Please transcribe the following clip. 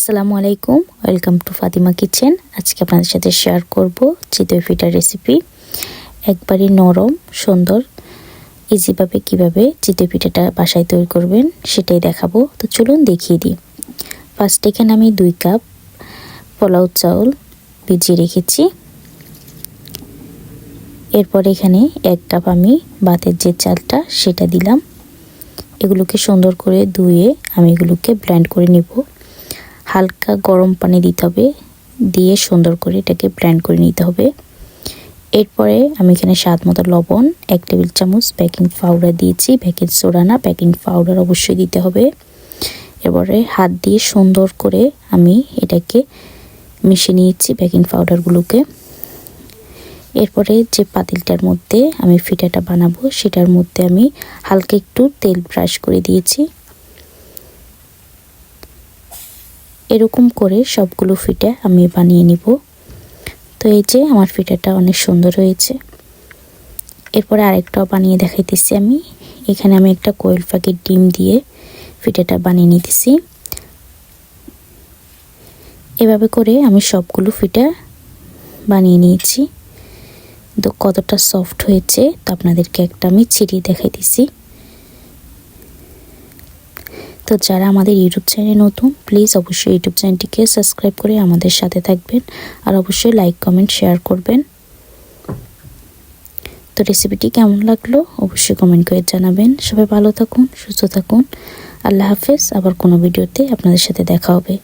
আসসালামু আলাইকুম, welcome to Fatima kitchen. আজকে আপনাদের সাথে শেয়ার করব চিতই ফিটার রেসিপি। একবারই নরম, সুন্দর ইজিভাবে কীভাবে চিতই পিঠাটা বাসায় তৈরি করবেন সেটাই দেখাবো। তো চলুন দেখিয়ে দিই। ফার্স্ট এখানে আমি দুই কাপ পোলাও চাউল ভিজিয়ে রেখেছি। এরপর এখানে এক কাপ আমি ভাতের যে চালটা সেটা দিলাম। এগুলোকে সুন্দর করে ধুয়ে আমি এগুলোকে ব্লেন্ড করে নিব। হালকা গরম পানি দিতে হবে, দিয়ে সুন্দর করে এটাকে ব্লেন্ড করে নিতে হবে। এরপরে আমি এখানে স্বাদ মতো লবণ, এক টেবিল চামচ বেকিং পাউডার দিয়েছি। বেকিং সোডা না বেকিং পাউডার অবশ্যই দিতে হবে। এরপরে হাত দিয়ে সুন্দর করে আমি এটাকে মিশিয়ে নিয়েছি বেকিং পাউডারগুলোকে এরপরে যে পাতিলটার মধ্যে আমি ফিটাটা বানাবো, সেটার মধ্যে আমি হালকা একটু তেল ব্রাশ করে দিয়েছি। এরকম করে সবগুলো ফিটা আমি বানিয়ে নিব। তো এই যে আমার ফিটাটা অনেক সুন্দর হয়েছে। এরপরে আরেকটাও বানিয়ে দেখাইতেছি আমি। এখানে আমি একটা কোয়েল পাখির ডিম দিয়ে ফিটাটা বানিয়ে নিতেছি। এভাবে করে আমি সবগুলো ফিটা বানিয়ে নিয়েছি। তো কতটা সফট হয়েছে তো আপনাদেরকে একটা আমি ছিঁড়িয়ে দেখাইতেছি। তো যারা আমাদের ইউটিউব চ্যানেলে নতুন প্লিজ অবশ্যই ইউটিউব চ্যানেলটিকে সাবস্ক্রাইব করে আমাদের সাথে থাকবেন আর অবশ্যই লাইক কমেন্ট শেয়ার করবেন। তো রেসিপিটি কেমন লাগল অবশ্যই কমেন্ট করে জানাবেন। সবাই ভালো থাকুন, সুস্থ থাকুন। আল্লাহ হাফেজ, আবার কোনো ভিডিওতে আপনাদের সাথে দেখা হবে।